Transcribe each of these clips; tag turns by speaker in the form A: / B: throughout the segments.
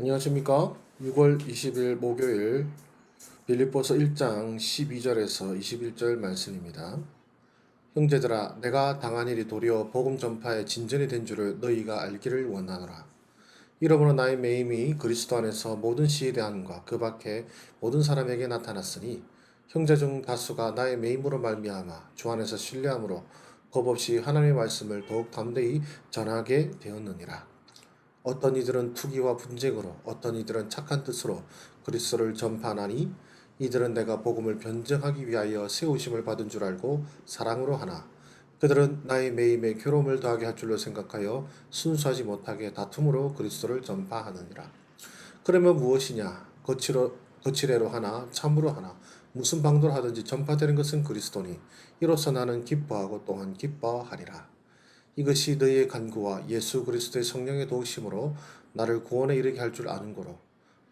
A: 안녕하십니까? 6월 20일 목요일 빌립보서 1장 12절에서 21절 말씀입니다. 형제들아 내가 당한 일이 도리어 복음 전파의 진전이 된 줄을 너희가 알기를 원하노라. 이러므로 나의 매임이 그리스도 안에서 모든 시에 대함과 그 밖에 모든 사람에게 나타났으니 형제 중 다수가 나의 매임으로 말미암아 주 안에서 신뢰함으로 겁없이 하나님의 말씀을 더욱 담대히 전하게 되었느니라. 어떤 이들은 투기와 분쟁으로 어떤 이들은 착한 뜻으로 그리스도를 전파하나니 이들은 내가 복음을 변증하기 위하여 세우심을 받은 줄 알고 사랑으로 하나. 그들은 나의 매임에 괴로움을 더하게 할 줄로 생각하여 순수하지 못하게 다툼으로 그리스도를 전파하느니라. 그러면 무엇이냐? 거칠어, 거칠애로 하나 참으로 하나. 무슨 방도로 하든지 전파되는 것은 그리스도니 이로써 나는 기뻐하고 또한 기뻐하리라 이것이 너희의 간구와 예수 그리스도의 성령의 도우심으로 나를 구원에 이르게 할 줄 아는 거로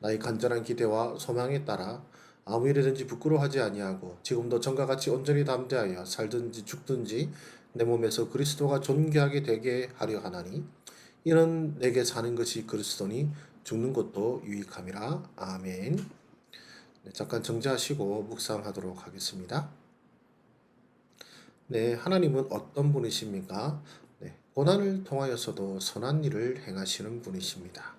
A: 나의 간절한 기대와 소망에 따라 아무 일이든지 부끄러워하지 아니하고 지금도 전과 같이 온전히 담대하여 살든지 죽든지 내 몸에서 그리스도가 존귀하게 되게 하려 하나니 이는 내게 사는 것이 그리스도니 죽는 것도 유익함이라 아멘. 네, 잠깐 정지하시고 묵상하도록 하겠습니다. 네, 하나님은 어떤 분이십니까? 네, 고난을 통하여서도 선한 일을 행하시는 분이십니다.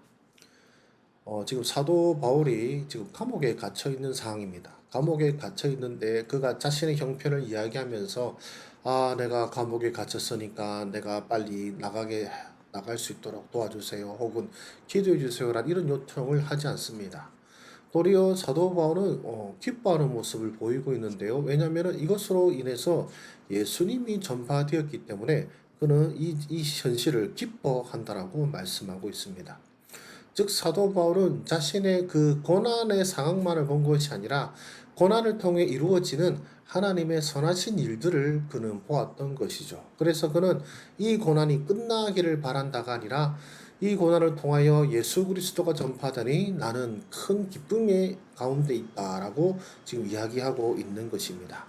A: 어, 지금 사도 바울이 지금 감옥에 갇혀 있는 상황입니다. 감옥에 갇혀 있는데 그가 자신의 형편을 이야기하면서 아, 내가 감옥에 갇혔으니까 내가 빨리 나가게 나갈 수 있도록 도와주세요. 혹은 기도해 주세요라는 이런 요청을 하지 않습니다. 도리어 사도 바울은 어, 기뻐하는 모습을 보이고 있는데요. 왜냐하면 이것으로 인해서 예수님이 전파되었기 때문에 그는 이, 이 현실을 기뻐한다라고 말씀하고 있습니다. 즉 사도 바울은 자신의 그 고난의 상황만을 본 것이 아니라 고난을 통해 이루어지는 하나님의 선하신 일들을 그는 보았던 것이죠. 그래서 그는 이 고난이 끝나기를 바란다가 아니라 이 고난을 통하여 예수 그리스도가 전파되니 나는 큰 기쁨의 가운데 있다라고 지금 이야기하고 있는 것입니다.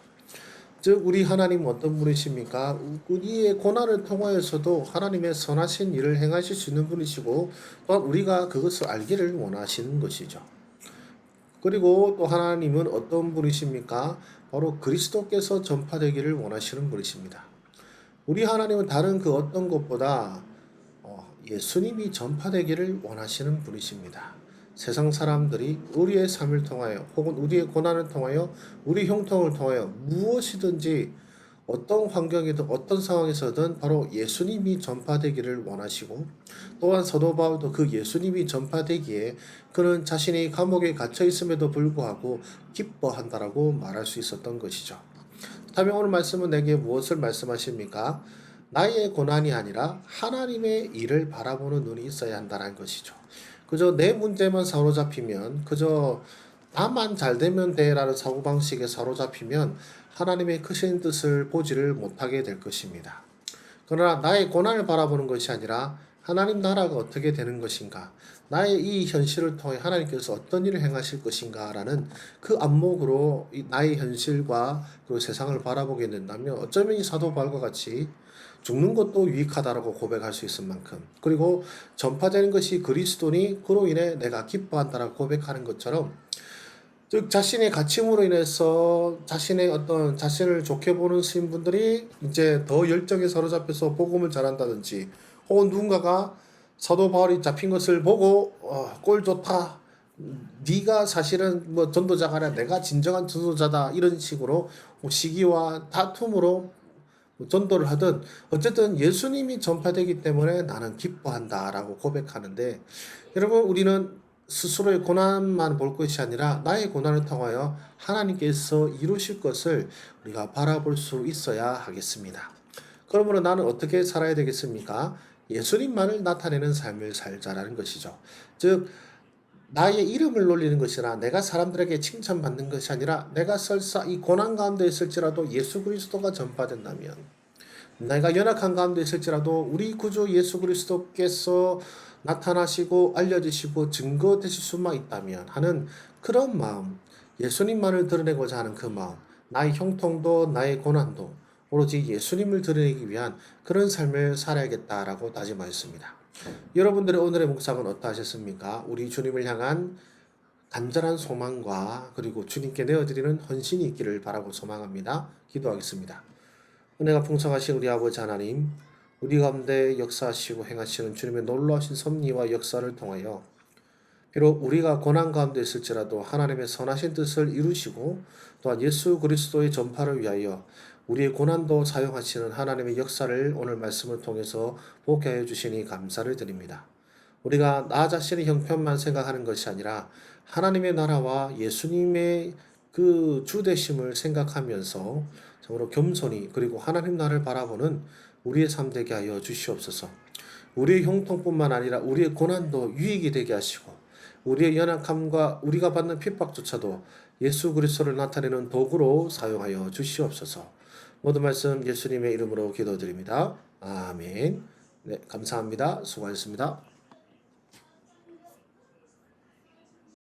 A: 즉 우리 하나님 어떤 분이십니까? 우리의 고난을 통하여서도 하나님의 선하신 일을 행하실 수 있는 분이시고 또한 우리가 그것을 알기를 원하시는 것이죠. 그리고 또 하나님은 어떤 분이십니까? 바로 그리스도께서 전파되기를 원하시는 분이십니다. 우리 하나님은 다른 그 어떤 것보다 어, 예수님이 전파되기를 원하시는 분이십니다. 세상 사람들이 우리의 삶을 통하여 혹은 우리의 고난을 통하여 우리 형통을 통하여 무엇이든지 어떤 환경이든 어떤 상황에서든 바로 예수님이 전파되기를 원하시고 또한 사도 바울도 그 예수님이 전파되기에 그는 자신이 감옥에 갇혀 있음에도 불구하고 기뻐한다라고 말할 수 있었던 것이죠. 다음 오늘 말씀은 내게 무엇을 말씀하십니까? 나의 고난이 아니라 하나님의 일을 바라보는 눈이 있어야 한다는 것이죠. 그저 내 문제만 사로잡히면 그저 나만 잘 되면 돼라는 사고방식에 사로잡히면 하나님의 크신 뜻을 보지를 못하게 될 것입니다. 그러나 나의 고난을 바라보는 것이 아니라 하나님 나라가 어떻게 되는 것인가, 나의 이 현실을 통해 하나님께서 어떤 일을 행하실 것인가라는 그 안목으로 나의 현실과 그리고 세상을 바라보게 된다면 어쩌면 이 사도 바울과 같이 죽는 것도 유익하다라고 고백할 수 있을 만큼 그리고 전파되는 것이 그리스도니 그로 인해 내가 기뻐한다라고 고백하는 것처럼 즉 자신의 가침으로 인해서 자신의 어떤 자신을 좋게 보는 신분들이 이제 더 열정에 사로잡혀서 복음을 전한다든지 혹은 누군가가 사도 바울이 잡힌 것을 보고 어, 꼴 좋다. 네가 사실은 뭐 전도자가 아니라 내가 진정한 전도자다 이런 식으로 뭐 시기와 다툼으로 전도를 하든 어쨌든 예수님이 전파되기 때문에 나는 기뻐한다라고 고백하는데 여러분 우리는 스스로의 고난만 볼 것이 아니라 나의 고난을 통하여 하나님께서 이루실 것을 우리가 바라볼 수 있어야 하겠습니다. 그러므로 나는 어떻게 살아야 되겠습니까? 예수님만을 나타내는 삶을 살자라는 것이죠. 즉 나의 이름을 놀리는 것이나 내가 사람들에게 칭찬받는 것이 아니라 내가 설사 이 고난 가운데 있을지라도 예수 그리스도가 전파된다면 내가 연약한 가운데 있을지라도 우리 구주 예수 그리스도께서 나타나시고 알려지시고 증거되실 수만 있다면 하는 그런 마음 예수님만을 드러내고자 하는 그 마음 나의 형통도 나의 고난도 오로지 예수님을 드러내기 위한 그런 삶을 살아야겠다라고 다짐하였습니다. 여러분들의 오늘의 묵상은 어떠하셨습니까? 우리 주님을 향한 간절한 소망과 그리고 주님께 내어드리는 헌신이 있기를 바라고 소망합니다. 기도하겠습니다. 은혜가 풍성하신 우리 아버지 하나님, 우리 가운데 역사하시고 행하시는 주님의 놀라우신 섭리와 역사를 통하여 비록 우리가 고난 가운데 있을지라도 하나님의 선하신 뜻을 이루시고 또한 예수 그리스도의 전파를 위하여 우리의 고난도 사용하시는 하나님의 역사를 오늘 말씀을 통해서 보게 하여 주시니 감사를 드립니다. 우리가 나 자신의 형편만 생각하는 것이 아니라 하나님의 나라와 예수님의 그 주대심을 생각하면서 정말로 겸손히 그리고 하나님 나라를 바라보는 우리의 삶 되게 하여 주시옵소서. 우리의 형통뿐만 아니라 우리의 고난도 유익이 되게 하시고 우리의 연약함과 우리가 받는 핍박조차도 예수 그리스도를 나타내는 도구로 사용하여 주시옵소서. 모든 말씀 예수님의 이름으로 기도드립니다. 아멘. 네, 감사합니다. 수고하셨습니다.